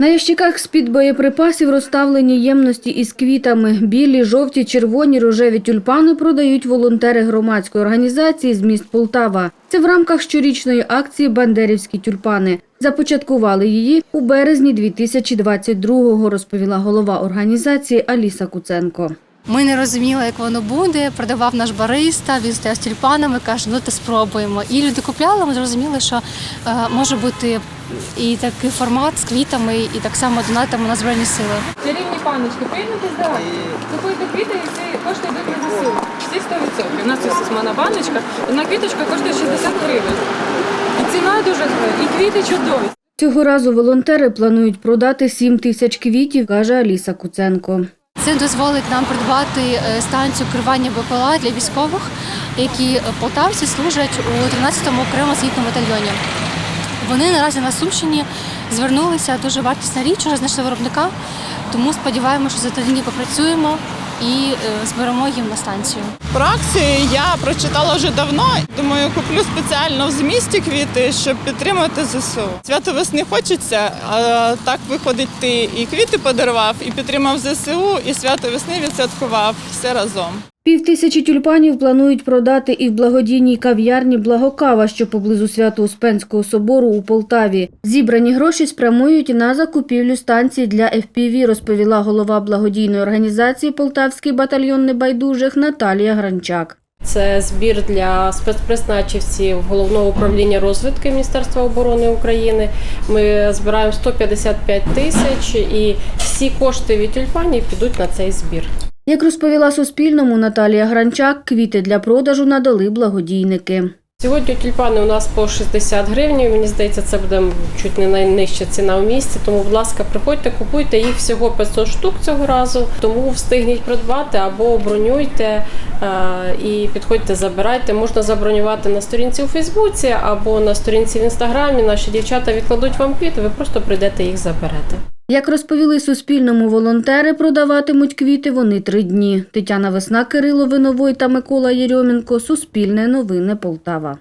На ящиках з-під боєприпасів розставлені ємності із квітами. Білі, жовті, червоні, рожеві тюльпани продають волонтери громадської організації з міст Полтава. Це в рамках щорічної акції Бандерівські тюльпани. Започаткували її у березні 2022-го, розповіла голова організації Аліса Куценко. Ми не розуміли, як воно буде. Продавав наш бариста, він стояв з тюльпанами, каже, ну то спробуємо. І люди купляли, ми зрозуміли, що е, може бути і такий формат з квітами, і так само донатами на Збройні Сили. Чарівні паночки, приєднуйтесь до нас. Купуйте квіти і ці кошти йдуть на ЗСУ. Всі 100%. У нас ось османа баночка. Одна квіточка коштує 60 гривень. І ціна дуже і квіти чудові. Цього разу волонтери планують продати 7 тисяч квітів, каже Аліса Куценко. Це дозволить нам придбати е, станцію керування БПЛА для військових, які е, полтавці служать у 13-му окремо зенітному батальйоні. Вони наразі на Сумщині звернулися дуже вартісна річ, вже знайшли виробника. Тому сподіваємося, що за три дні попрацюємо і е, зберемо їм на станцію. Про акцію я прочитала вже давно. Думаю, куплю спеціально в змісті квіти, щоб підтримати ЗСУ. Свято весни хочеться, а так виходить, ти і квіти подарував, і підтримав ЗСУ, і свято весни відсвяткував все разом. Пів тисячі тюльпанів планують продати і в благодійній кав'ярні Благокава, що поблизу Свято-Успенського собору у Полтаві. Зібрані гроші спрямують на закупівлю станцій для FPV, розповіла голова благодійної організації Полтавський батальйон небайдужих Наталія Гранчак. Це збір для спецпризначивців головного управління розвитки Міністерства оборони України. Ми збираємо 155 тисяч, і всі кошти від тюльпанів підуть на цей збір. Як розповіла Суспільному Наталія Гранчак, квіти для продажу надали благодійники. Сьогодні тюльпани у нас по 60 гривень. Мені здається, це буде чуть не найнижча ціна в місті. Тому, будь ласка, приходьте, купуйте їх всього 500 штук цього разу. Тому встигніть придбати або бронюйте е, і підходьте, забирайте. Можна забронювати на сторінці у Фейсбуці або на сторінці в інстаграмі. Наші дівчата відкладуть вам квіти. Ви просто прийдете їх заберете. Як розповіли Суспільному волонтери, продаватимуть квіти вони три дні. Тетяна Весна, Кирило Виновой та Микола Єрьомінко. Суспільне новини Полтава.